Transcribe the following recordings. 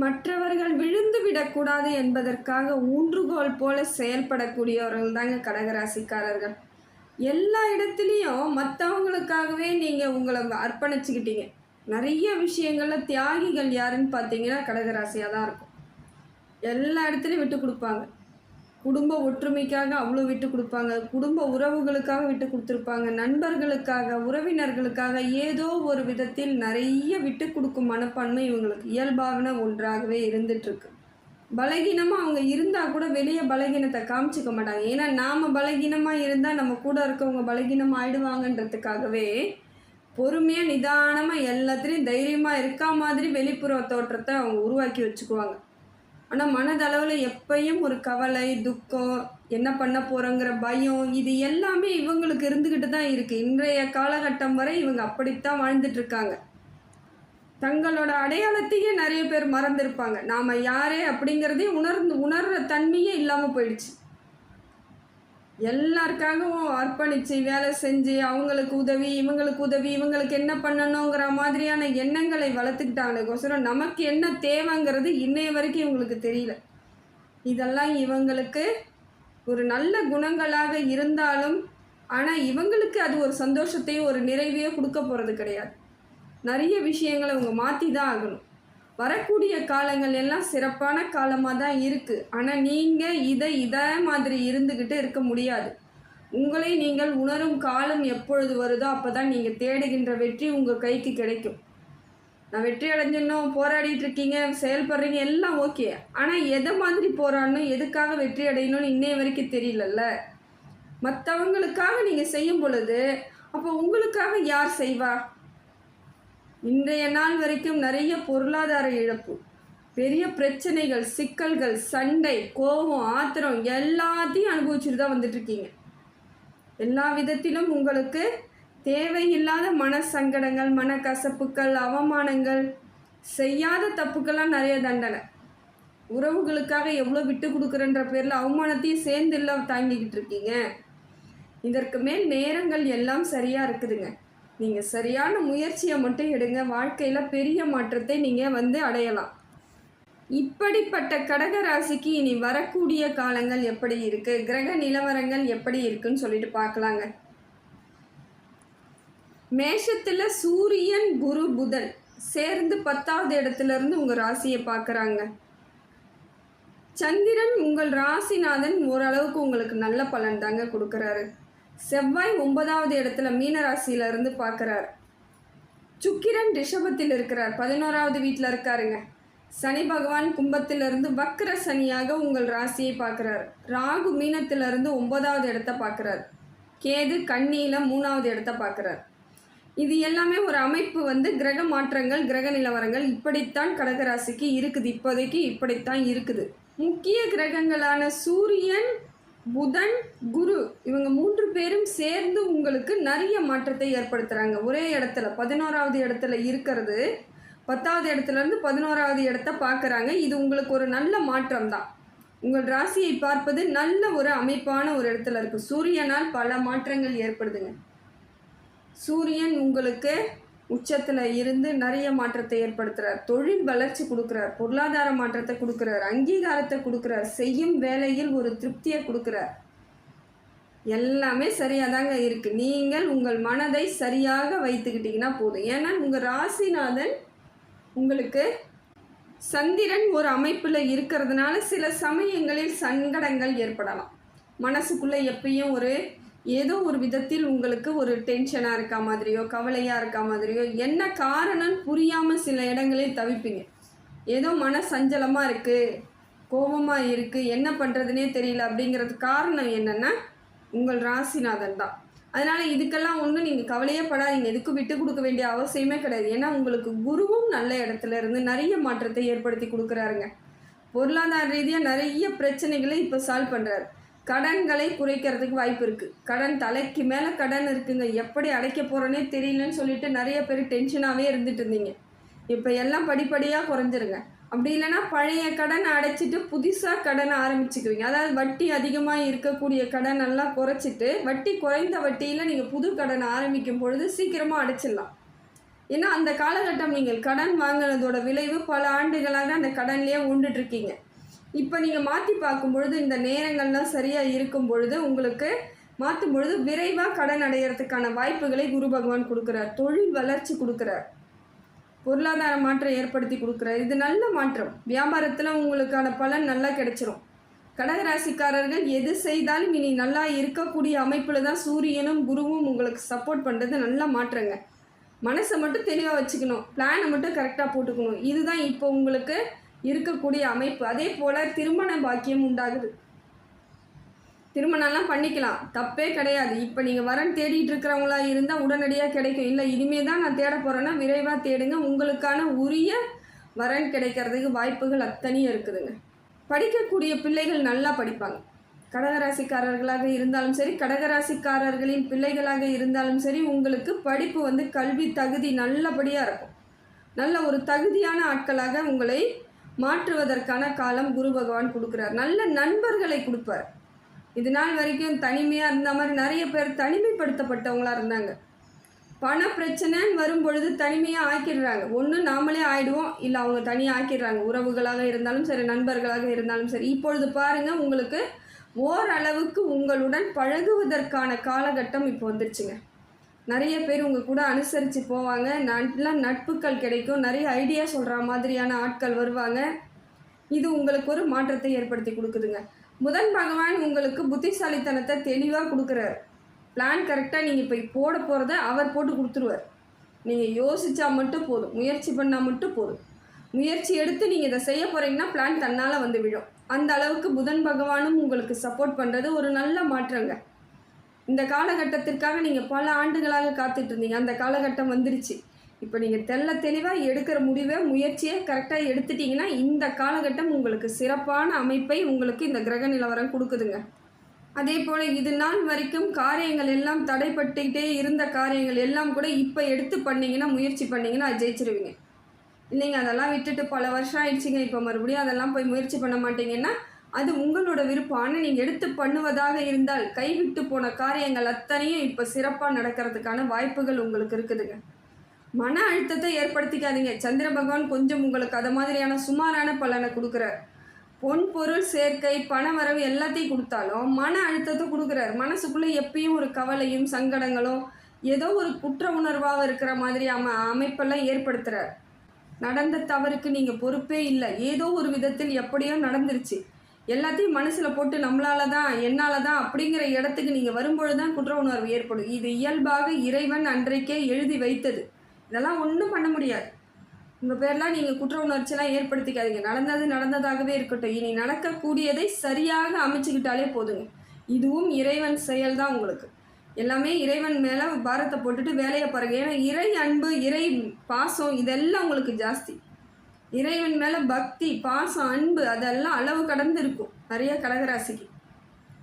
மற்றவர்கள் விழுந்து விடக்கூடாது என்பதற்காக ஊன்றுகோல் போல செயல்படக்கூடியவர்கள் தாங்க கடகராசிக்காரர்கள். எல்லா இடத்துலையும் மற்றவங்களுக்காகவே நீங்கள் உங்களை அர்ப்பணிச்சுக்கிட்டீங்க. நிறைய விஷயங்களில் தியாகிகள் யாருன்னு பார்த்தீங்கன்னா கடகராசியாக தான் இருக்கும். எல்லா இடத்துலையும் விட்டு கொடுப்பாங்க. குடும்ப ஒற்றுமைக்காக அவ்வளோ விட்டு கொடுப்பாங்க. குடும்ப உறவுகளுக்காக விட்டு கொடுத்துருப்பாங்க. நண்பர்களுக்காக உறவினர்களுக்காக ஏதோ ஒரு விதத்தில் நிறைய விட்டு கொடுக்கும் மனப்பான்மை இவங்களுக்கு இயல்பாகன ஒன்றாகவே இருந்துட்டுருக்கு. பலகீனமாக அவங்க இருந்தால் கூட வெளியே பலகீனத்தை காமிச்சிக்க மாட்டாங்க. ஏன்னா நாம் பலகீனமாக இருந்தால் நம்ம கூட இருக்கவங்க பலகீனம் ஆயிடுவாங்கன்றதுக்காகவே பொறுமையாக நிதானமாக எல்லாத்துலேயும் தைரியமாக இருக்கா மாதிரி வெளிப்புற தோற்றத்தை அவங்க உருவாக்கி வச்சுக்குவாங்க. ஆனால் மனதளவில் எப்பயும் ஒரு கவலை துக்கம் என்ன பண்ண போகிறோங்கிற பயம் இது எல்லாமே இவங்களுக்கு இருந்துக்கிட்டு தான் இருக்குது இன்றைய காலகட்டம் வரை இவங்க அப்படித்தான் வாழ்ந்துட்டுருக்காங்க தங்களோட அடையாளத்தையே நிறைய பேர் மறந்துருப்பாங்க. நாம் யாரே அப்படிங்கிறதே உணர்ந்து உணர்கிற தன்மையே இல்லாமல் போயிடுச்சு. எல்லாருக்காகவும் அர்ப்பணித்து வேலை செஞ்சு அவங்களுக்கு உதவி இவங்களுக்கு உதவி இவங்களுக்கு என்ன பண்ணணுங்கிற மாதிரியான எண்ணங்களை வளர்த்துக்கிட்டாங்களேக்கோசரம் நமக்கு என்ன தேவைங்கிறது இன்னைய வரைக்கும் இவங்களுக்கு தெரியல. இதெல்லாம் இவங்களுக்கு ஒரு நல்ல குணங்களாக இருந்தாலும் ஆனால் இவங்களுக்கு அது ஒரு சந்தோஷத்தையும் ஒரு நிறைவையோ கொடுக்க போகிறது கிடையாது. நிறைய விஷயங்களை இவங்க மாற்றி தான் ஆகணும். வரக்கூடிய காலங்கள் எல்லாம் சிறப்பான காலமாக தான் இருக்குது ஆனால் நீங்கள் இதை இதே மாதிரி இருந்துக்கிட்டு இருக்க முடியாது. உங்களை நீங்கள் உணரும் காலம் எப்பொழுது வருதோ அப்போ தான் நீங்கள் தேடுகின்ற வெற்றி உங்கள் கைக்கு கிடைக்கும். நான் வெற்றி அடைஞ்சிடணும் போராடிட்டு இருக்கீங்க செயல்படுறீங்க எல்லாம் ஓகே. ஆனால் எதை மாதிரி போராடணும் எதுக்காக வெற்றி அடையணும்னு இன்னைய வரைக்கும் தெரியலல்ல. மற்றவங்களுக்காக நீங்கள் செய்யும் பொழுது அப்போ உங்களுக்காக யார் செய்வா? இன்றைய நாள் வரைக்கும் நிறைய பொருளாதார இழப்பு பெரிய பிரச்சனைகள் சிக்கல்கள் சண்டை கோபம் ஆத்திரம் எல்லாத்தையும் அனுபவிச்சுட்டு தான் வந்துட்டுருக்கீங்க. எல்லா விதத்திலும் உங்களுக்கு தேவையில்லாத மன சங்கடங்கள் மனக்கசப்புகள் அவமானங்கள் செய்யாத தப்புக்கெல்லாம் நிறைய தண்டனை. உறவுகளுக்காக எவ்வளோ விட்டு கொடுக்குறன்ற பேரில் அவமானத்தையும் சேர்ந்து இல்லை தாங்கிக்கிட்டு இருக்கீங்க இதற்கு மேல் நேரங்கள் எல்லாம் சரியாக இருக்குதுங்க. நீங்கள் சரியான முயற்சியை மட்டும் எடுங்க. வாழ்க்கையில் பெரிய மாற்றத்தை நீங்கள் வந்து அடையலாம். இப்படிப்பட்ட கடக ராசிக்கு இனி வரக்கூடிய காலங்கள் எப்படி இருக்கு? கிரக நிலவரங்கள் எப்படி இருக்குன்னு சொல்லிட்டு பார்க்கலாங்க. மேஷத்தில் சூரியன் குரு புதன் சேர்ந்து பத்தாவது இடத்துலேருந்து உங்கள் ராசியை பார்க்குறாங்க. சந்திரன் உங்கள் ராசிநாதன் ஓரளவுக்கு உங்களுக்கு நல்ல பலன் தாங்க கொடுக்குறாரு. செவ்வாய் ஒன்பதாவது இடத்துல மீன பார்க்குறார். இருந்து பார்க்குறாரு சுக்கிரன் ரிஷபத்தில் இருக்கிறார். பதினோராவது வீட்டில் இருக்காருங்க. சனி பகவான் கும்பத்திலிருந்து வக்ர சனியாக உங்கள் ராசியை பார்க்குறாரு. ராகு மீனத்திலிருந்து ஒன்பதாவது இடத்த பார்க்குறாரு. கேது கண்ணியில் மூணாவது இடத்த பார்க்குறாரு. இது எல்லாமே ஒரு அமைப்பு வந்து கிரக மாற்றங்கள் கிரக நிலவரங்கள் இப்படித்தான் கடகராசிக்கு இருக்குது. இப்போதைக்கு இப்படித்தான் இருக்குது. முக்கிய கிரகங்களான சூரியன் புதன் குரு இவங்க மூன்று பேரும் சேர்ந்து உங்களுக்கு நிறைய மாற்றத்தை ஏற்படுத்துகிறாங்க ஒரே இடத்துல பதினோராவது இடத்துல இருக்கிறது பத்தாவது இடத்துலேருந்து பதினோராவது இடத்த பார்க்குறாங்க இது உங்களுக்கு ஒரு நல்ல மாற்றம் தான். உங்கள் ராசியை பார்ப்பது நல்ல ஒரு அமைப்பான ஒரு இடத்துல இருக்குது சூரியனால் பல மாற்றங்கள் ஏற்படுதுங்க. சூரியன் உங்களுக்கு உச்சத்தில் இருந்து நிறைய மாற்றத்தை ஏற்படுத்துகிறார் தொழில் வளர்ச்சி கொடுக்குறார். பொருளாதார மாற்றத்தை கொடுக்குறார். அங்கீகாரத்தை கொடுக்குறார். செய்யும் வேலையில் ஒரு திருப்தியை கொடுக்குறார். எல்லாமே சரியாக தாங்க இருக்குது நீங்கள் உங்கள் மனதை சரியாக வைத்துக்கிட்டிங்கன்னா போதும். ஏன்னா உங்கள் ராசிநாதன் உங்களுக்கு சந்திரன் ஒரு அமைப்பில் இருக்கிறதுனால சில சமயங்களில் சங்கடங்கள் ஏற்படலாம். மனசுக்குள்ளே எப்பயும் ஒரு ஏதோ ஒரு விதத்தில் உங்களுக்கு ஒரு டென்ஷனாக இருக்க மாதிரியோ கவலையாக இருக்க மாதிரியோ என்ன காரணம்னு புரியாமல் சில இடங்களில் தவிப்பீங்க. ஏதோ மன சஞ்சலமாக இருக்குது கோபமாக இருக்குது என்ன பண்ணுறதுனே தெரியல அப்படிங்கிறது காரணம் என்னென்னா உங்கள் ராசிநாதன் தான். அதனால் இதுக்கெல்லாம் ஒன்றும் நீங்கள் கவலையே படாதீங்க. எதுக்கும் விட்டு கொடுக்க வேண்டிய அவசியமே கிடையாது. ஏன்னா உங்களுக்கு குருவும் நல்ல இடத்துல இருந்து நிறைய மாற்றத்தை ஏற்படுத்தி கொடுக்குறாருங்க. பொருளாதார ரீதியாக நிறைய பிரச்சனைகளை இப்போ சால்வ் பண்ணுறாரு கடன்களை குறைக்கிறதுக்கு வாய்ப்பு இருக்குது கடன் தலைக்கு மேலே கடன் இருக்குங்க. எப்படி அடைக்க போகிறோன்னே தெரியலன்னு சொல்லிட்டு நிறைய பேர் டென்ஷனாகவே இருந்துட்டு இருந்தீங்க. இப்போ எல்லாம் படிப்படியாக குறைஞ்சிருங்க. அப்படி இல்லைன்னா பழைய கடனை அடைச்சிட்டு புதுசாக கடனை ஆரம்பிச்சுக்குவீங்க. அதாவது வட்டி அதிகமாக இருக்கக்கூடிய கடன் எல்லாம் குறைச்சிட்டு வட்டி குறைந்த வட்டியில் நீங்கள் புது கடனை ஆரம்பிக்கும் பொழுது சீக்கிரமாக அடைச்சிடலாம். ஏன்னா அந்த காலகட்டம் நீங்கள் கடன் வாங்கினதோட விளைவு பல ஆண்டுகளாக அந்த கடன்லேயே உண்டுட்ருக்கீங்க இப்போ நீங்கள் மாற்றி பார்க்கும் பொழுது இந்த நேரங்கள்லாம் சரியாக இருக்கும் பொழுது உங்களுக்கு மாற்றும் பொழுது விரைவாக கடன் அடையிறதுக்கான வாய்ப்புகளை குரு பகவான் கொடுக்குறார். தொழில் வளர்ச்சி கொடுக்குறார். பொருளாதார மாற்றம் ஏற்படுத்தி கொடுக்குறார். இது நல்ல மாற்றம். வியாபாரத்தில் உங்களுக்கான பலன் நல்லா கிடைச்சிரும். கடகராசிக்காரர்கள் எது செய்தாலும் இனி நல்லா இருக்கக்கூடிய அமைப்பில் தான் சூரியனும் குருவும் உங்களுக்கு சப்போர்ட் பண்ணுறது நல்ல மாற்றங்க. மனசை மட்டும் தெளிவாக வச்சுக்கணும். பிளானை மட்டும் கரெக்டாக போட்டுக்கணும். இதுதான் இப்போ உங்களுக்கு இருக்கக்கூடிய அமைப்பு. அதே போல் திருமண பாக்கியம் உண்டாகுது. திருமணம்லாம் பண்ணிக்கலாம். தப்பே கிடையாது. இப்போ நீங்கள் வரன் தேடிட்டு இருக்கிறவங்களா இருந்தால் உடனடியாக கிடைக்கும். இல்லை இனிமே தான் நான் தேட போகிறேன்னா விரைவாக தேடுங்க. உங்களுக்கான உரிய வரன் கிடைக்கிறதுக்கு வாய்ப்புகள் அத்தனையும் இருக்குதுங்க. படிக்கக்கூடிய பிள்ளைகள் நல்லா படிப்பாங்க. கடகராசிக்காரர்களாக இருந்தாலும் சரி கடகராசிக்காரர்களின் பிள்ளைகளாக இருந்தாலும் சரி உங்களுக்கு படிப்பு வந்து கல்வி தகுதி நல்லபடியாக இருக்கும். நல்ல ஒரு தகுதியான ஆட்களாக உங்களை மாற்றுவதற்கான காலம் குரு பகவான் கொடுக்குறார். நல்ல நண்பர்களை கொடுப்பார். இது நாள் வரைக்கும் தனிமையாக இருந்த மாதிரி நிறைய பேர் தனிமைப்படுத்தப்பட்டவங்களாக இருந்தாங்க. பண பிரச்சனைன்னு வரும்பொழுது தனிமையாக ஆக்கிடுறாங்க. ஒன்று நாமளே ஆயிடுவோம். இல்லை அவங்க தனியாக ஆக்கிடுறாங்க. உறவுகளாக இருந்தாலும் சரி நண்பர்களாக இருந்தாலும் சரி. இப்பொழுது பாருங்கள் உங்களுக்கு ஓரளவுக்கு உங்களுடன் பழகுவதற்கான காலகட்டம் இப்போ வந்துருச்சுங்க. நிறைய பேர் உங்கள் கூட அனுசரித்து போவாங்க. நல்ல நட்புகள் கிடைக்கும். நிறைய ஐடியா சொல்கிற மாதிரியான ஆட்கள் வருவாங்க. இது உங்களுக்கு ஒரு மாற்றத்தை ஏற்படுத்தி கொடுக்குதுங்க. முதன் பகவான் உங்களுக்கு புத்திசாலித்தனத்தை தெளிவாக கொடுக்குறாரு. பிளான் கரெக்டாக நீங்கள் இப்போ போட போகிறத அவர் போட்டு கொடுத்துருவார். நீங்கள் யோசித்தா மட்டும் போதும். முயற்சி பண்ணால் மட்டும் போதும். முயற்சி எடுத்து நீங்கள் இதை செய்ய போகிறீங்கன்னா பிளான் தன்னால் வந்து விழும். அந்த அளவுக்கு புதன் பகவானும் உங்களுக்கு சப்போர்ட் பண்ணுறது ஒரு நல்ல மாற்றங்க. இந்த காலகட்டத்திற்காக நீங்கள் பல ஆண்டுகளாக காத்துட்டு இருந்தீங்க அந்த காலகட்டம் வந்துருச்சு. இப்போ நீங்கள் தெள்ள தெளிவாக எடுக்கிற முடிவை முயற்சியை கரெக்டாக எடுத்துட்டீங்கன்னா இந்த காலகட்டம் உங்களுக்கு சிறப்பான அமைப்பை உங்களுக்கு இந்த கிரக நிலவரம் கொடுக்குதுங்க. அதே போல் இது நாள் வரைக்கும் காரியங்கள் எல்லாம் தடைப்பட்டுக்கிட்டே இருந்த காரியங்கள் எல்லாம் கூட இப்போ எடுத்து பண்ணிங்கன்னா முயற்சி பண்ணிங்கன்னா ஜெயிச்சிருவீங்க. இல்லைங்க அதெல்லாம் விட்டுட்டு பல வருஷம் ஆயிடுச்சுங்க. இப்போ மறுபடியும் அதெல்லாம் போய் முயற்சி பண்ண மாட்டீங்கன்னா அது உங்களோட விருப்பம் ஆனால் நீங்கள் எடுத்து பண்ணுவதாக இருந்தால் கைவிட்டு போன காரியங்கள் அத்தனையும் இப்போ சிறப்பாக நடக்கிறதுக்கான வாய்ப்புகள் உங்களுக்கு இருக்குதுங்க. மன அழுத்தத்தை ஏற்படுத்திக்காதீங்க. சந்திர பகவான் கொஞ்சம் உங்களுக்கு அது மாதிரியான சுமாரான பலனை கொடுக்குறார். பொன் பொருள் சேர்க்கை பண வரவு எல்லாத்தையும் கொடுத்தாலும் மன அழுத்தத்தை கொடுக்குறாரு. மனசுக்குள்ளே எப்பயும் ஒரு கவலையும் சங்கடங்களும் ஏதோ ஒரு குற்ற உணர்வாக இருக்கிற மாதிரி அம அமைப்பெல்லாம் ஏற்படுத்துகிறார் நடந்த தவறுக்கு நீங்கள் பொறுப்பே இல்லை. ஏதோ ஒரு விதத்தில் எப்படியோ நடந்துருச்சு. எல்லாத்தையும் மனசில் போட்டு நம்மளால தான் என்னால் தான் அப்படிங்கிற இடத்துக்கு நீங்கள் வரும்பொழுது தான் குற்ற உணர்வு ஏற்படும். இது இயல்பாக இறைவன் அன்றைக்கே எழுதி வைத்தது. இதெல்லாம் ஒன்றும் பண்ண முடியாது. உங்கள் பேர்லாம் நீங்கள் குற்ற உணர்ச்சியெல்லாம் ஏற்படுத்திக்காதீங்க. நடந்தது நடந்ததாகவே இருக்கட்டும். இனி நடக்கக்கூடியதை சரியாக அமைச்சுக்கிட்டாலே போதுங்க. இதுவும் இறைவன் செயல் தான் உங்களுக்கு. எல்லாமே இறைவன் மேலே பாரத்தை போட்டுட்டு வேலையை பாருங்க. ஏன்னா இறை அன்பு இறை பாசம் இதெல்லாம் உங்களுக்கு ஜாஸ்தி. இறைவன் மேலே பக்தி பாசம் அன்பு அதெல்லாம் அளவு கடந்து இருக்கும் நிறைய கடகராசிக்கு.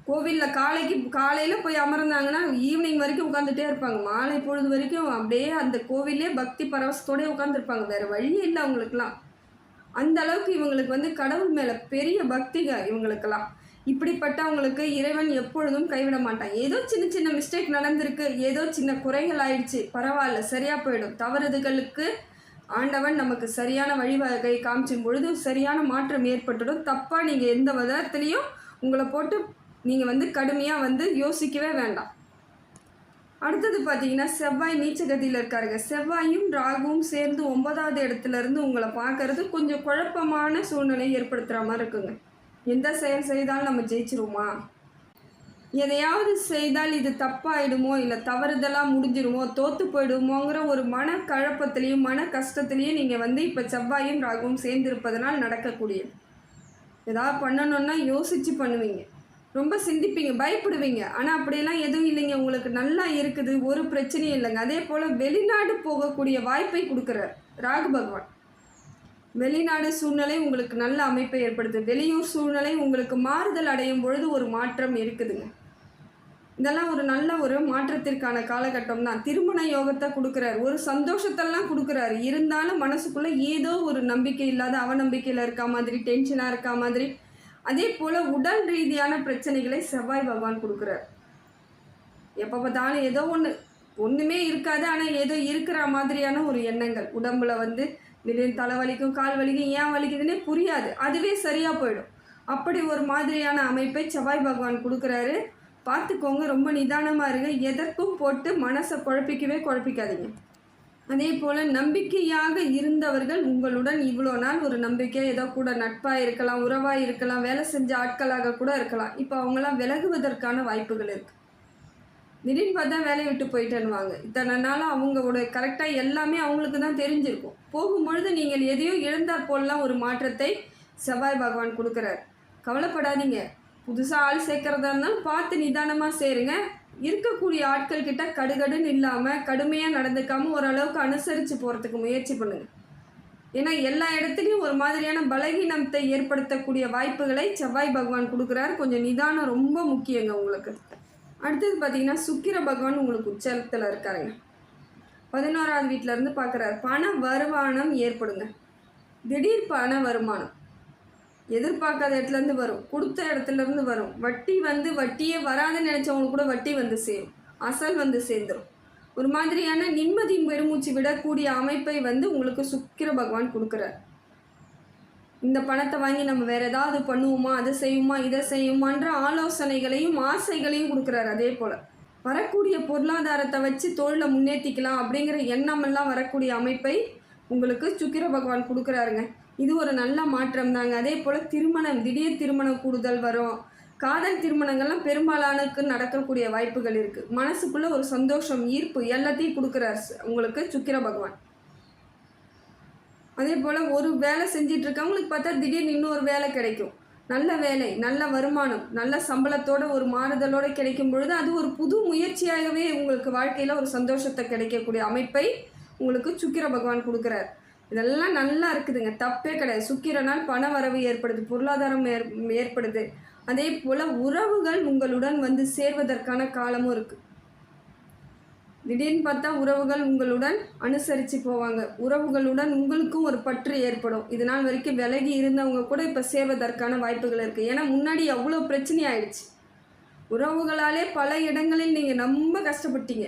கோவிலில் காலைக்கு காலையில் போய் அமர்ந்தாங்கன்னா ஈவினிங் வரைக்கும் உட்காந்துட்டே இருப்பாங்க. மாலை பொழுது வரைக்கும் அப்படியே அந்த கோவிலே பக்தி பரவசத்தோடய உட்காந்துருப்பாங்க வேறு வழியே இல்லை அவங்களுக்குலாம் அந்த அளவுக்கு இவங்களுக்கு வந்து கடவுள் மேலே பெரிய பக்திங்க இவங்களுக்கெல்லாம். இப்படிப்பட்டவங்களுக்கு இறைவன் எப்பொழுதும் கைவிட மாட்டான். ஏதோ சின்ன சின்ன மிஸ்டேக் நடந்திருக்கு. ஏதோ சின்ன குறைகள் ஆயிடுச்சு. பரவாயில்ல சரியாக போயிடும். தவறுதுகளுக்கு ஆண்டவன் நமக்கு சரியான வழிவகை காமிச்சும் பொழுது சரியான மாற்றம் ஏற்பட்டுடும். தப்பாக நீங்கள் எந்த விதத்துலேயும் உங்களை போட்டு நீங்கள் வந்து கடுமையாக வந்து யோசிக்கவே வேண்டாம். அடுத்தது பார்த்தீங்கன்னா செவ்வாய் நீச்சகதியில் இருக்காருங்க. செவ்வாயும் ராகுவும் சேர்ந்து ஒன்பதாவது இடத்துல இருந்து உங்களை பார்க்கறது கொஞ்சம் குழப்பமான சூழ்நிலையை ஏற்படுத்துகிற மாதிரி இருக்குங்க. எந்த செயல் செய்தாலும் நம்ம ஜெயிச்சிருவோமா? எதையாவது செய்தால் இது தப்பாயிடுமோ இல்லை தவறுதலாக முடிஞ்சிருமோ தோற்று போயிடுமோங்கிற ஒரு மன கழப்பத்திலையும் மன கஷ்டத்துலேயும் நீங்கள் வந்து இப்போ செவ்வாயும் ராகுவும் சேர்ந்திருப்பதனால் நடக்கக்கூடியது. ஏதாவது பண்ணணுன்னா யோசித்து பண்ணுவீங்க. ரொம்ப சிந்திப்பீங்க பயப்படுவீங்க. ஆனால் அப்படியெல்லாம் எதுவும் இல்லைங்க. உங்களுக்கு நல்லா இருக்குது ஒரு பிரச்சனையும் இல்லைங்க. அதே போல் வெளிநாடு போகக்கூடிய வாய்ப்பை கொடுக்குறார் ராகு பகவான். வெளிநாடு சூழ்நிலை உங்களுக்கு நல்ல அமைப்பை ஏற்படுது வெளியூர் சூழ்நிலை உங்களுக்கு மாறுதல் அடையும் பொழுது ஒரு மாற்றம் இருக்குதுங்க. இதெல்லாம் ஒரு நல்ல ஒரு மாற்றத்திற்கான காலகட்டம் தான். திருமண யோகத்தை கொடுக்குறாரு. ஒரு சந்தோஷத்தெல்லாம் கொடுக்குறாரு. இருந்தாலும் மனசுக்குள்ளே ஏதோ ஒரு நம்பிக்கை இல்லாத அவநம்பிக்கையில் இருக்க மாதிரி டென்ஷனாக இருக்க மாதிரி அதே போல் உடல் ரீதியான பிரச்சனைகளை செவ்வாய் பகவான் கொடுக்குறார். எப்போ பார்த்தாலும் ஏதோ ஒன்று ஒன்றுமே இருக்காது. ஆனால் ஏதோ இருக்கிற மாதிரியான ஒரு எண்ணங்கள். உடம்புல வந்து திடீர்னு தலை வலிக்கும் கால் வலிக்கும் ஏன் வலிக்குதுன்னே புரியாது. அதுவே சரியாக போயிடும். அப்படி ஒரு மாதிரியான அமைப்பை செவ்வாய் பகவான் கொடுக்குறாரு. பார்த்துக்கோங்க ரொம்ப நிதானமாக இருங்க. எதற்கும் போட்டு மனசை குழப்பிக்கவே குழப்பிக்காதீங்க. அதே போல் நம்பிக்கையாக இருந்தவர்கள் உங்களுடன் இவ்வளோ நாள் ஒரு நம்பிக்கை ஏதோ கூட நட்பாக இருக்கலாம் உறவாக இருக்கலாம் வேலை செஞ்ச ஆட்களாக கூட இருக்கலாம். இப்போ அவங்களாம் விலகுவதற்கான வாய்ப்புகள் இருக்குது திடீர்னு பார்த்தா வேலையை விட்டு போயிட்டேன்னுவாங்க. இத்தனை நாளாக அவங்களோட கரெக்டாக எல்லாமே அவங்களுக்கு தான் தெரிஞ்சிருக்கும். போகும்பொழுது நீங்கள் எதையோ இழந்தாற் போலலாம் ஒரு மாற்றத்தை செவ்வாய் பகவான் கொடுக்குறாரு. கவலைப்படாதீங்க. புதுசாக ஆள் சேர்க்கறதா இருந்தாலும் பார்த்து நிதானமாக சேருங்க. இருக்கக்கூடிய ஆட்கள் கிட்ட கடுகடுன்னு இல்லாமல் கடுமையாக நடந்துக்காமல் ஓரளவுக்கு அனுசரித்து போகிறதுக்கு முயற்சி பண்ணுங்க. ஏன்னா எல்லா இடத்துலையும் ஒரு மாதிரியான பலகீனத்தை ஏற்படுத்தக்கூடிய வாய்ப்புகளை செவ்வாய் பகவான் கொடுக்குறாரு. கொஞ்சம் நிதானம் ரொம்ப முக்கியங்க உங்களுக்கு. அடுத்தது பார்த்தீங்கன்னா சுக்கிர பகவான் உங்களுக்கு உச்சத்தில் இருக்காருங்க. பதினோராவது வீட்டிலேருந்து பார்க்குறாரு பண வருமானம் ஏற்படுங்க. திடீர் பண வருமானம். எதிர்பார்க்காத இடத்துலேருந்து வரும். கொடுத்த இடத்துலேருந்து வரும். வட்டி வந்து வட்டியே வராதுன்னு நினச்சவங்களுக்கு கூட வட்டி வந்து சேரும். அசல் வந்து சேர்ந்துடும் ஒரு மாதிரியான நிம்மதி பெருமூச்சு விடக்கூடிய அமைப்பை வந்து உங்களுக்கு சுக்கிர பகவான் கொடுக்குறார். இந்த பணத்தை வாங்கி நம்ம வேறு ஏதாவது பண்ணுவோமா அதை செய்யுமா இதை செய்யுமான்ற ஆலோசனைகளையும் ஆசைகளையும் கொடுக்குறாரு. அதே போல் வரக்கூடிய பொருளாதாரத்தை வச்சு தொழிலை முன்னேற்றிக்கலாம் அப்படிங்கிற எண்ணமெல்லாம் வரக்கூடிய அமைப்பை உங்களுக்கு சுக்கிர பகவான் கொடுக்குறாருங்க. இது ஒரு நல்ல மாற்றம் தாங்க. அதே போல் திருமணம் திடீர் திருமணம் கூடுதல் வரும். காதல் திருமணங்கள்லாம் பெரும்பாலானுக்கு நடக்கக்கூடிய வாய்ப்புகள் இருக்குது மனசுக்குள்ளே ஒரு சந்தோஷம் ஈர்ப்பு எல்லாத்தையும் கொடுக்குறாரு உங்களுக்கு சுக்கிர பகவான். அதே போல் ஒரு வேலை செஞ்சிட்ருக்கவங்களுக்கு பார்த்தா திடீர்னு இன்னொரு வேலை கிடைக்கும். நல்ல வேலை நல்ல வருமானம் நல்ல சம்பளத்தோட ஒரு மாறுதலோடு கிடைக்கும் பொழுது அது ஒரு புது முயற்சியாகவே உங்களுக்கு வாழ்க்கையில் ஒரு சந்தோஷத்தை கிடைக்கக்கூடிய அமைப்பை உங்களுக்கு சுக்கிர பகவான் கொடுக்குறார். இதெல்லாம் நல்லா இருக்குதுங்க. தப்பே கிடையாது. சுக்கிரனால் பண வரவு ஏற்படுது பொருளாதாரம் ஏற் ஏற்படுது. அதே போல் உறவுகள் உங்களுடன் வந்து சேர்வதற்கான காலமும் இருக்குது திடீர்னு பார்த்தா உறவுகள் உங்களுடன் அனுசரித்து போவாங்க. உறவுகளுடன் உங்களுக்கும் ஒரு பற்று ஏற்படும். இது நாள் வரைக்கும் விலகி இருந்தவங்க கூட இப்போ சேர்வதற்கான வாய்ப்புகள் இருக்குது ஏன்னா முன்னாடி அவ்வளோ பிரச்சனை ஆயிடுச்சு. உறவுகளாலே பல இடங்களில் நீங்கள் ரொம்ப கஷ்டப்பட்டீங்க.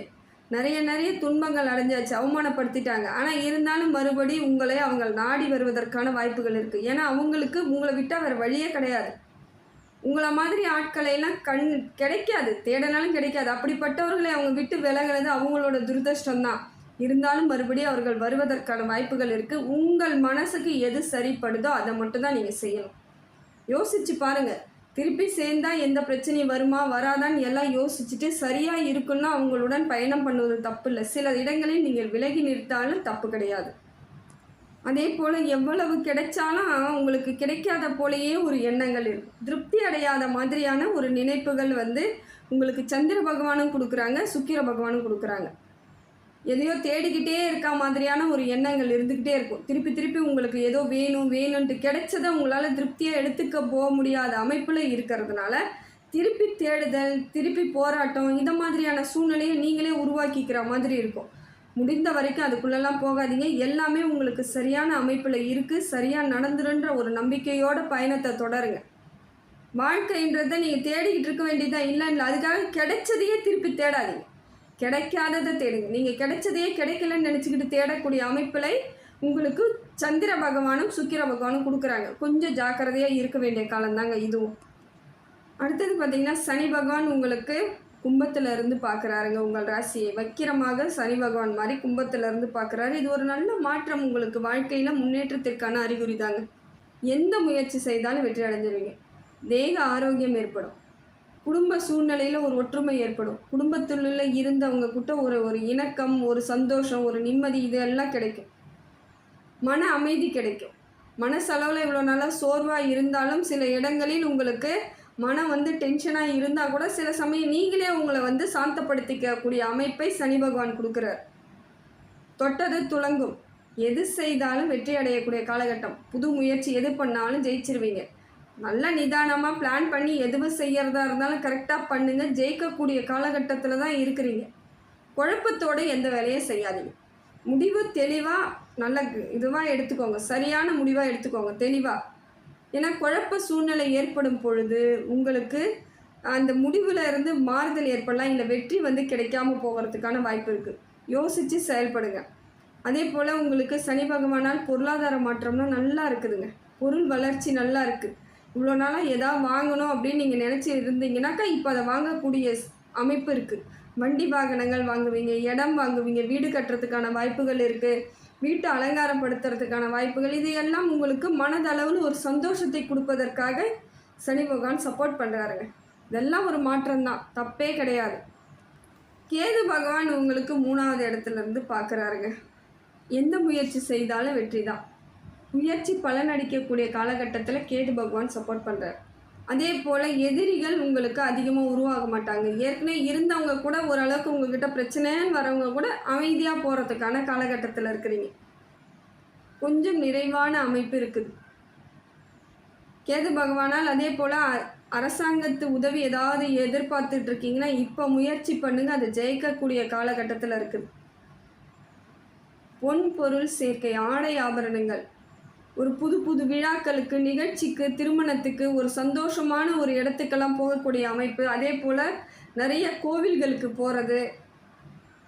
நிறைய நிறைய துன்பங்கள் அடைஞ்சாச்சு. அவமானப்படுத்திட்டாங்க. ஆனால் இருந்தாலும் மறுபடி உங்களை அவங்க நாடி வருவதற்கான வாய்ப்புகள் இருக்குது ஏன்னா அவங்களுக்கு உங்களை விட்டால் வேறு வழியே கிடையாது. உங்களை மாதிரி ஆட்களை எல்லாம் கண் கிடைக்காது. தேடனாலும் கிடைக்காது. அப்படிப்பட்டவர்களை அவங்க விட்டு விலகிறது அவங்களோட துரதிர்ஷ்டம் தான் இருந்தாலும் மறுபடியும் அவர்கள் வருவதற்கான வாய்ப்புகள் இருக்குது உங்கள் மனசுக்கு எது சரிப்படுதோ அதை மட்டும் தான் நீங்கள் செய்யணும். யோசிச்சு பாருங்கள் திருப்பி சேர்ந்தா எந்த பிரச்சனையும் வருமா? வராதான்னு எல்லாம் யோசிச்சுட்டு சரியா இருக்குன்னா அவங்களுடன் பயணம் பண்ணுவது தப்பு இல்லை சில இடங்களில் நீங்கள் விலகி நிறுத்தாலும் தப்பு கிடையாது. அதே போல் எவ்வளவு கிடைச்சாலும் உங்களுக்கு கிடைக்காத போலேயே ஒரு எண்ணங்கள் இருக்கும் திருப்தி அடையாத மாதிரியான ஒரு நினைப்புகள் வந்து உங்களுக்கு சந்திர பகவானும் கொடுக்குறாங்க சுக்கிர பகவானும் கொடுக்குறாங்க. எதையோ தேடிக்கிட்டே இருக்க மாதிரியான ஒரு எண்ணங்கள் இருந்துக்கிட்டே இருக்கும். திருப்பி திருப்பி உங்களுக்கு ஏதோ வேணும் வேணும்ன்ட்டு கிடைச்சதை உங்களால் திருப்தியாக எடுத்துக்க போக முடியாத அமைப்பில் இருக்கிறதுனால திருப்பி தேடுதல் திருப்பி போராட்டம் இந்த மாதிரியான சூழ்நிலையை நீங்களே உருவாக்கிக்கிற மாதிரி இருக்கும். முடிந்த வரைக்கும் அதுக்குள்ளெல்லாம் போகாதீங்க. எல்லாமே உங்களுக்கு சரியான அமைப்பில் இருக்குது சரியாக நடந்துருன்ற ஒரு நம்பிக்கையோட பயணத்தை தொடருங்க. வாழ்க்கைன்றதை நீங்கள் தேடிக்கிட்டு இருக்க வேண்டியதான் இல்லை இல்லை. அதுக்காக கிடைச்சதையே திருப்பி தேடாதீங்க. கிடைக்காததை தேடுங்க. நீங்கள் கிடைச்சதையே கிடைக்கலன்னு நினச்சிக்கிட்டு தேடக்கூடிய அமைப்பில் உங்களுக்கு சந்திர பகவானும் சுக்கிர பகவானும் கொடுக்குறாங்க. கொஞ்சம் ஜாக்கிரதையாக இருக்க வேண்டிய காலம்தாங்க இதுவும். அடுத்தது பார்த்திங்கன்னா சனி பகவான் உங்களுக்கு கும்பத்தில் இருந்து பார்க்குறாருங்க உங்கள் ராசியை வக்கிரமாக சனி பகவான் மாதிரி கும்பத்தில் இருந்து பார்க்குறாரு இது ஒரு நல்ல மாற்றம் உங்களுக்கு வாழ்க்கையில் முன்னேற்றத்திற்கான அறிகுறி தாங்க எந்த முயற்சி செய்தாலும் வெற்றி அடைஞ்சிருவீங்க. தேக ஆரோக்கியம் ஏற்படும். குடும்ப சூழ்நிலையில் ஒரு ஒற்றுமை ஏற்படும். குடும்பத்துள்ள இருந்தவங்க கிட்ட ஒரு ஒரு இணக்கம் ஒரு சந்தோஷம் ஒரு நிம்மதி இதெல்லாம் கிடைக்கும். மன அமைதி கிடைக்கும். மனசளவில் இவ்வளோ நாளாக சோர்வாக இருந்தாலும் சில இடங்களில் உங்களுக்கு மனம் வந்து டென்ஷனாக இருந்தால் கூட சில சமயம் நீங்களே உங்களை வந்து சாந்தப்படுத்திக்கக்கூடிய அமைப்பை சனி பகவான் கொடுக்குறார். தொட்டது துளங்கும் எது செய்தாலும் வெற்றி அடையக்கூடிய காலகட்டம். புது முயற்சி எது பண்ணாலும் ஜெயிச்சிருவீங்க. நல்ல நிதானமாக பிளான் பண்ணி எதுவும் செய்கிறதா இருந்தாலும் கரெக்டாக பண்ணுங்கள் ஜெயிக்கக்கூடிய காலகட்டத்தில் தான் இருக்கிறீங்க. குழப்பத்தோடு எந்த வேலையும் செய்யாதீங்க. முடிவு தெளிவாக நல்ல இதுவாக எடுத்துக்கோங்க. சரியான முடிவாக எடுத்துக்கோங்க. தெளிவாக ஏன்னா குழப்ப சூழ்நிலை ஏற்படும் பொழுது உங்களுக்கு அந்த முடிவில் இருந்து மாறுதல் ஏற்படலாம். இல்லை வெற்றி வந்து கிடைக்காம போகிறதுக்கான வாய்ப்பு இருக்குது யோசித்து செயல்படுங்க. அதே போல் உங்களுக்கு சனி பகவானால் பொருளாதார மாற்றம்னா நல்லா இருக்குதுங்க. பொருள் வளர்ச்சி நல்லா இருக்குது இவ்வளோ நாளாக எதாவது வாங்கணும் அப்படின்னு நீங்கள் நினச்சி இருந்தீங்கன்னாக்கா இப்போ அதை வாங்கக்கூடிய அமைப்பு இருக்குது வண்டி வாகனங்கள் வாங்குவீங்க இடம் வாங்குவீங்க வீடு கட்டுறதுக்கான வாய்ப்புகள் இருக்குது வீட்டை அலங்காரப்படுத்துறதுக்கான வாய்ப்புகள் இது எல்லாம் உங்களுக்கு மனதளவில் ஒரு சந்தோஷத்தை கொடுப்பதற்காக சனி பகவான் சப்போர்ட் பண்ணுறாருங்க இதெல்லாம் ஒரு மாற்றம்தான் தப்பே கிடையாது. கேது பகவான் உங்களுக்கு மூணாவது இடத்துல இருந்து பார்க்குறாருங்க. எந்த முயற்சி செய்தாலும் வெற்றி தான். முயற்சி பலனடிக்கக்கூடிய காலகட்டத்தில் கேது பகவான் சப்போர்ட் பண்ணுறார் அதே போல் எதிரிகள் உங்களுக்கு அதிகமாக உருவாக மாட்டாங்க. ஏற்கனவே இருந்தவங்க கூட ஓரளவுக்கு உங்ககிட்ட பிரச்சனைன்னு வரவங்க கூட அமைதியாக போகிறதுக்கான காலகட்டத்தில் இருக்கிறீங்க. கொஞ்சம் நிறைவான அமைப்பு இருக்குது. கேது பகவானால் அதே போல் அ- அரசாங்கத்து உதவி ஏதாவது எதிர்பார்த்துட்டு இருக்கீங்கன்னா இப்போ முயற்சி பண்ணுங்கள் அது ஜெயிக்கக்கூடிய காலகட்டத்தில் இருக்குது. பொன் பொருள் சேர்க்கை ஆடை ஆபரணங்கள். ஒரு புது புது விழாக்களுக்கு நிகழ்ச்சிக்கு திருமணத்துக்கு ஒரு சந்தோஷமான ஒரு இடத்துக்கெல்லாம் போகக்கூடிய அமைப்பு. அதே போல் நிறைய கோவில்களுக்கு போகிறது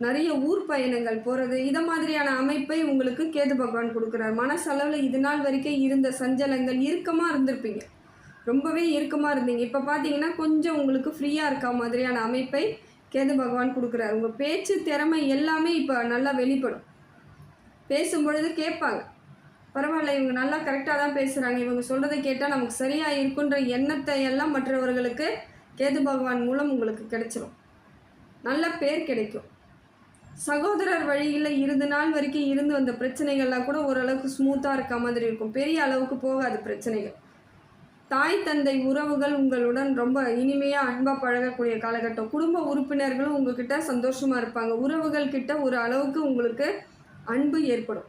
நிறைய ஊர் பயணங்கள் போகிறது இதை மாதிரியான அமைப்பை உங்களுக்கு கேது பகவான் கொடுக்குறார். மனசளவில் இது நாள் வரைக்கும் இருந்த சஞ்சலங்கள் இறுக்கமாக இருந்திருப்பீங்க. ரொம்பவே இறுக்கமாக இருந்தீங்க. இப்போ பார்த்தீங்கன்னா கொஞ்சம் உங்களுக்கு ஃப்ரீயாக இருக்க மாதிரியான அமைப்பை கேது பகவான் கொடுக்குறாரு. உங்கள் பேச்சு திறமை எல்லாமே இப்போ நல்லா வெளிப்படும். பேசும்பொழுது கேட்பாங்க. பரவாயில்ல இவங்க நல்லா கரெக்டாக தான் பேசுகிறாங்க இவங்க சொல்கிறத கேட்டால் நமக்கு சரியாக இருக்குன்ற எண்ணத்தை எல்லாம் மற்றவர்களுக்கு கேது பகவான் மூலம் உங்களுக்கு கிடைச்சிரும். நல்ல பேர் கிடைக்கும். சகோதரர் வழியில் இருந்து நாள் வரைக்கும் இருந்து வந்த பிரச்சனைகள்லாம் கூட ஓரளவுக்கு ஸ்மூத்தாக இருக்க மாதிரி இருக்கும். பெரிய அளவுக்கு போகாது பிரச்சனைகள். தாய் தந்தை உறவுகள் உங்களுடன் ரொம்ப இனிமையாக அன்பாக பழகக்கூடிய காலகட்டம். குடும்ப உறுப்பினர்களும் உங்ககிட்ட சந்தோஷமாக இருப்பாங்க. உறவுகள் கிட்ட ஒரு அளவுக்கு உங்களுக்கு அன்பு ஏற்படும்.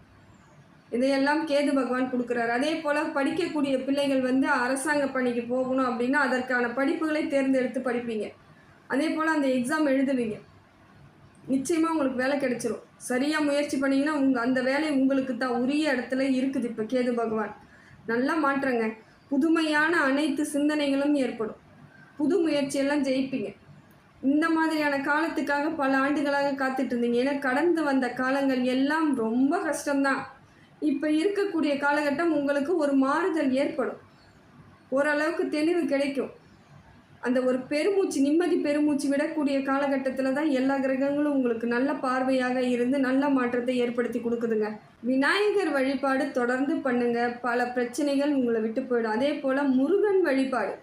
இதையெல்லாம் கேது பகவான் கொடுக்குறாரு. அதே போல் படிக்கக்கூடிய பிள்ளைகள் வந்து அரசாங்க பணிக்கு போகணும் அப்படின்னா அதற்கான படிப்புகளை தேர்ந்தெடுத்து படிப்பீங்க. அதே போல் அந்த எக்ஸாம் எழுதுவீங்க. நிச்சயமாக உங்களுக்கு வேலை கிடைச்சிரும். சரியாக முயற்சி பண்ணிங்கன்னா உங்கள் அந்த வேலை உங்களுக்கு தான் உரிய இடத்துல இருக்குது இப்போ கேது பகவான். நல்லா மாற்றங்க. புதுமையான அனைத்து சிந்தனைகளும் ஏற்படும். புது முயற்சியெல்லாம் ஜெயிப்பீங்க. இந்த மாதிரியான காலத்துக்காக பல ஆண்டுகளாக காத்துட்டு இருந்தீங்க. ஏன்னா கடந்து வந்த காலங்கள் எல்லாம் ரொம்ப கஷ்டம்தான். இப்போ இருக்கக்கூடிய காலகட்டம் உங்களுக்கு ஒரு மாறுதல் ஏற்படும். ஓரளவுக்கு தெளிவு கிடைக்கும். அந்த ஒரு பெருமூச்சு நிம்மதி பெருமூச்சு விடக்கூடிய காலகட்டத்தில் தான் எல்லா கிரகங்களும் உங்களுக்கு நல்ல பார்வையாக இருந்து நல்ல மாற்றத்தை ஏற்படுத்தி கொடுக்குதுங்க. விநாயகர் வழிபாடு தொடர்ந்து பண்ணுங்க. பல பிரச்சனைகள் உங்களை விட்டு போயிடும். அதே போல் முருகன் வழிபாடு.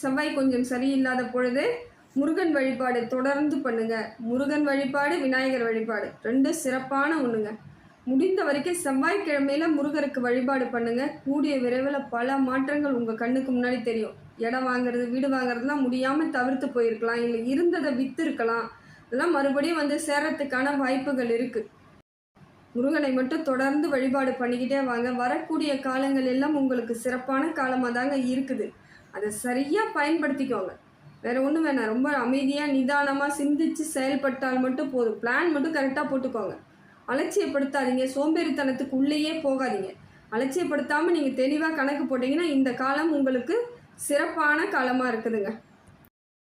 செவ்வாய் கொஞ்சம் சரியில்லாத பொழுது முருகன் வழிபாடு தொடர்ந்து பண்ணுங்க. முருகன் வழிபாடு விநாயகர் வழிபாடு. ரெண்டும் சிறப்பான ஒன்றுங்க முடிந்த வரைக்கும் செவ்வாய்க்கிழமையில முருகருக்கு வழிபாடு பண்ணுங்க. கூடிய விரைவில் பல மாற்றங்கள் உங்கள் கண்ணுக்கு முன்னாடி தெரியும். இடம் வாங்குறது வீடு வாங்குறதுலாம் முடியாமல் தவிர்த்து போயிருக்கலாம். இல்லை இருந்ததை விற்று இருக்கலாம் இதெல்லாம் மறுபடியும் வந்து சேரத்துக்கான வாய்ப்புகள் இருக்குது முருகனை மட்டும் தொடர்ந்து வழிபாடு பண்ணிக்கிட்டே வாங்க. வரக்கூடிய காலங்கள் எல்லாம் உங்களுக்கு சிறப்பான காலமாக தாங்க இருக்குது. அதை சரியாக பயன்படுத்திக்கோங்க. வேறு ஒன்றும் வேணாம். ரொம்ப அமைதியாக நிதானமாக சிந்திச்சு செயல்பட்டால் மட்டும் போதும். பிளான் மட்டும் கரெக்டாக போட்டுக்கோங்க. அலட்சியப்படுத்தாதீங்க. சோம்பேறித்தனத்துக்கு உள்ளேயே போகாதீங்க. அலட்சியப்படுத்தாமல் நீங்கள் தெளிவாக கணக்கு போட்டிங்கன்னா இந்த காலம் உங்களுக்கு சிறப்பான காலமாக இருக்குதுங்க.